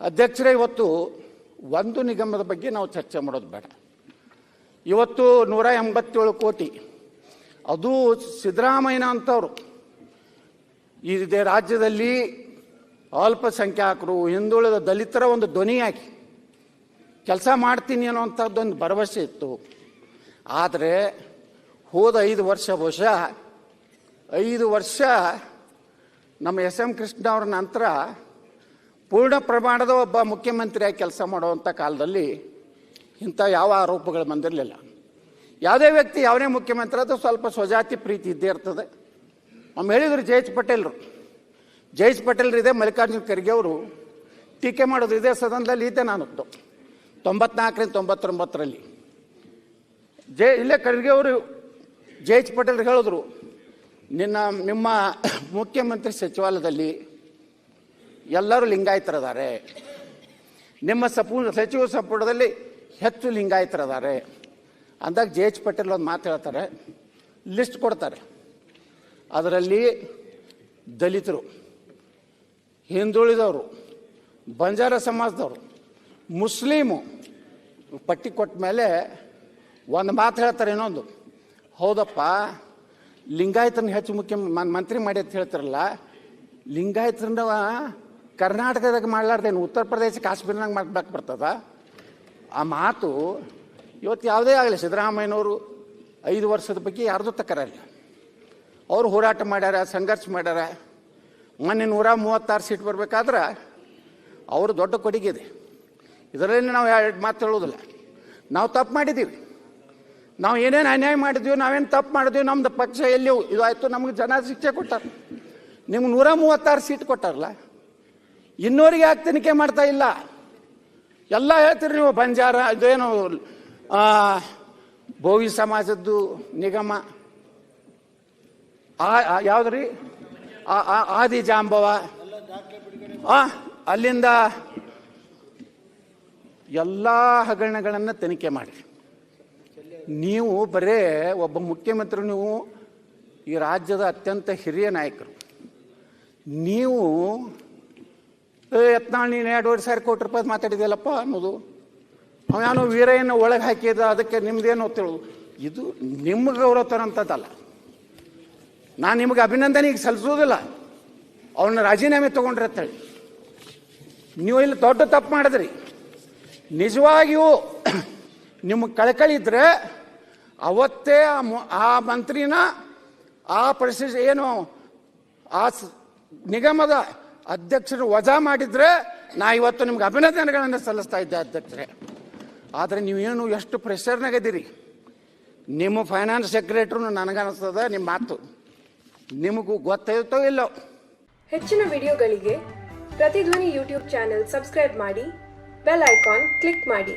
ಅಧ್ಯಕ್ಷರೇ, ಇವತ್ತು ಒಂದು ನಿಗಮದ ಬಗ್ಗೆ ನಾವು ಚರ್ಚೆ ಮಾಡೋದು ಬೇಡ. ಇವತ್ತು ನೂರ ಎಂಬತ್ತೇಳು ಕೋಟಿ. ಅದು ಸಿದ್ದರಾಮಯ್ಯ ಅಂಥವ್ರು ಇದೇ ರಾಜ್ಯದಲ್ಲಿ ಅಲ್ಪಸಂಖ್ಯಾತರು ಹಿಂದುಳಿದ ದಲಿತರ ಒಂದು ಧ್ವನಿಯಾಗಿ ಕೆಲಸ ಮಾಡ್ತೀನಿ ಅನ್ನೋಂಥದ್ದೊಂದು ಭರವಸೆ ಇತ್ತು. ಆದರೆ ಹೋದ ಐದು ವರ್ಷ ಬಹುಶಃ, ಐದು ವರ್ಷ ನಮ್ಮ ಎಸ್ ಎಂ ಕೃಷ್ಣ ಅವ್ರ ನಂತರ ಪೂರ್ಣ ಪ್ರಮಾಣದ ಒಬ್ಬ ಮುಖ್ಯಮಂತ್ರಿಯಾಗಿ ಕೆಲಸ ಮಾಡುವಂಥ ಕಾಲದಲ್ಲಿ ಇಂಥ ಯಾವ ಆರೋಪಗಳು ಬಂದಿರಲಿಲ್ಲ. ಯಾವುದೇ ವ್ಯಕ್ತಿ ಯಾವುದೇ ಮುಖ್ಯಮಂತ್ರಿ ಅದು ಸ್ವಲ್ಪ ಸ್ವಜಾತಿ ಪ್ರೀತಿ ಇದ್ದೇ ಇರ್ತದೆ. ಒಮ್ಮೆ ಹೇಳಿದ್ರು ಜಯೇಶ್ ಪಟೇಲ್ರು. ಜಯೇಶ್ ಪಟೇಲ್ರು ಇದೆ, ಮಲ್ಲಿಕಾರ್ಜುನ ಖರ್ಗೆ ಅವರು. ಟೀಕೆ ಮಾಡೋದು ಇದೇ ಸದನದಲ್ಲಿ ಇದ್ದೆ ನಾನು. ತೊಂಬತ್ನಾಲ್ಕರಿಂದ ತೊಂಬತ್ತೊಂಬತ್ತರಲ್ಲಿ. ಜಯ ಇಲ್ಲೇ ಖರ್ಗೆ ಅವರು ಜಯೇಶ್ ಪಟೇಲ್ ಹೇಳಿದ್ರು, ನಿನ್ನ, ನಿಮ್ಮ ಮುಖ್ಯಮಂತ್ರಿ ಸಚಿವಾಲಯದಲ್ಲಿ ಎಲ್ಲರೂ ಲಿಂಗಾಯತರದಾರೆ. ನಿಮ್ಮ ಸಪು, ಸಚಿವ ಸಂಪುಟದಲ್ಲಿ ಹೆಚ್ಚು ಲಿಂಗಾಯತರದಾರೆ. ಅಂದಾಗ ಜೆ ಎಚ್ ಪಟೇಲ್ ಒಂದು ಮಾತು ಹೇಳ್ತಾರೆ, ಲಿಸ್ಟ್ ಕೊಡ್ತಾರೆ. ಅದರಲ್ಲಿ ದಲಿತರು, ಹಿಂದುಳಿದವರು, ಬಂಜಾರ ಸಮಾಜದವರು, ಮುಸ್ಲಿಮು, ಪಟ್ಟಿ ಕೊಟ್ಟ ಮೇಲೆ ಒಂದು ಮಾತು ಹೇಳ್ತಾರೆ ಇನ್ನೊಂದು. ಹೌದಪ್ಪ ಲಿಂಗಾಯತನ ಹೆಚ್ಚು ಮುಖ್ಯ ಮಂತ್ರಿ ಮಾಡಿ ಅಂತ ಹೇಳ್ತಾರಲ್ಲ, ಲಿಂಗಾಯತರನ್ನ ಕರ್ನಾಟಕದಾಗ ಮಾಡ್ಲಾರ್ದೇನು ಉತ್ತರ ಪ್ರದೇಶ ಕಾಶ್ಮೀರ್ನಾಗ ಮಾಡ್ಬೇಕು ಬರ್ತದ? ಆ ಮಾತು ಇವತ್ತು ಯಾವುದೇ ಆಗಲಿ ಸಿದ್ದರಾಮಯ್ಯನವರು ಐದು ವರ್ಷದ ಬಗ್ಗೆ ಯಾರ್ದು ತಕರಲ್ಲ. ಅವರು ಹೋರಾಟ ಮಾಡ್ಯಾರ, ಸಂಘರ್ಷ ಮಾಡ್ಯಾರ. ಮೊನ್ನೆ ನೂರ ಮೂವತ್ತಾರು ಸೀಟ್ ಬರಬೇಕಾದ್ರೆ ಅವರು ದೊಡ್ಡ ಕೊಡುಗೆ ಇದೆ ಇದರಲ್ಲಿ ನಾವು ಎರಡು ಮಾತು ಹೇಳೋದಿಲ್ಲ ನಾವು ತಪ್ಪು ಮಾಡಿದ್ದೀವಿ. ನಾವು ಏನೇನು ಅನ್ಯಾಯ ಮಾಡಿದ್ವಿ, ನಾವೇನು ತಪ್ಪು ಮಾಡಿದ್ವಿ, ನಮ್ದು ಪಕ್ಷ ಎಲ್ಲಿ ಇದು ಆಯಿತು, ನಮ್ಗೆ ಜನ ಶಿಕ್ಷೆ ಕೊಟ್ಟಾರ. ನಿಮ್ಗೆ ನೂರ ಮೂವತ್ತಾರು ಸೀಟ್ ಕೊಟ್ಟಾರಲ್ಲ? ಇನ್ನೂರಿಗೆ ಯಾಕೆ ತನಿಖೆ ಮಾಡ್ತಾ ಇಲ್ಲ? ಎಲ್ಲ ಹೇಳ್ತೀರಿ ನೀವು ಬಂಜಾರ ಇದೇನು ಬೋವಿ ಸಮಾಜದ್ದು ನಿಗಮ ಆ- ಯಾವುದ್ರಿ? ಆದಿ ಜಾಂಬವ ಆ, ಅಲ್ಲಿಂದ ಎಲ್ಲ ಹಗರಣಗಳನ್ನು ತನಿಖೆ ಮಾಡಿ ನೀವು ಬರೇ ಒಬ್ಬ ಮುಖ್ಯಮಂತ್ರಿ ನೀವು ಈ ರಾಜ್ಯದ ಅತ್ಯಂತ ಹಿರಿಯ ನಾಯಕರು. ನೀವು ಏ ನೀನು ಎರಡೂವರೆ ಸಾವಿರ ಕೋಟಿ ರೂಪಾಯಿ ಮಾತಾಡಿದೆಯಲ್ಲಪ್ಪ ಅನ್ನೋದು. ಅವನು ವೀರಯ್ಯನ ಒಳಗೆ ಹಾಕಿದ, ಅದಕ್ಕೆ ನಿಮ್ದೇನು ತಿಳೋದು ಇದು ನಿಮ್ಮ ಗೌರವ ತರೋಂಥದ್ದಲ್ಲ ನಾನು ನಿಮಗೆ ಅಭಿನಂದನೆ ಈಗ ಸಲ್ಲಿಸೋದಿಲ್ಲ ಅವನ ರಾಜೀನಾಮೆ ತೊಗೊಂಡ್ರೆ ಅಂತೇಳಿ ನೀವು ಇಲ್ಲಿ ದೊಡ್ಡ ತಪ್ಪು ಮಾಡಿದ್ರಿ. ನಿಜವಾಗಿಯೂ ನಿಮ್ಮ ಕಳಕಳಿ ಇದ್ರೆ ಅವತ್ತೇ ಆ ಮಂತ್ರಿನ, ಆ ಪರಿಸ್ಥಿತಿ ಏನು, ಆ ನಿಗಮದ ಅಧ್ಯಕ್ಷರು ವಜಾ ಮಾಡಿದ್ರೆ ನಾ ಇವತ್ತು ನಿಮ್ಗೆ ಅಭಿನಂದನೆಗಳನ್ನು ಸಲ್ಲಿಸ್ತಾ ಇದ್ದೆ ಅಧ್ಯಕ್ಷರೇ. ಆದರೆ ನೀವೇನು ಎಷ್ಟು ಪ್ರೆಷರ್ನಾಗಿದ್ದೀರಿ ನಿಮ್ಮ ಫೈನಾನ್ಸ್ ಸೆಕ್ರೆಟ್ರು ನನಗನ್ನಿಸ್ತದ ನಿಮ್ಮ ಮಾತು. ನಿಮಗೂ ಗೊತ್ತಾಯ್ತೋ ಇಲ್ಲೋ? ಹೆಚ್ಚಿನ ವಿಡಿಯೋಗಳಿಗೆ ಪ್ರತಿಧ್ವನಿ ಯೂಟ್ಯೂಬ್ ಚಾನೆಲ್ ಸಬ್ಸ್ಕ್ರೈಬ್ ಮಾಡಿ, ಬೆಲ್ ಐಕಾನ್ ಕ್ಲಿಕ್ ಮಾಡಿ.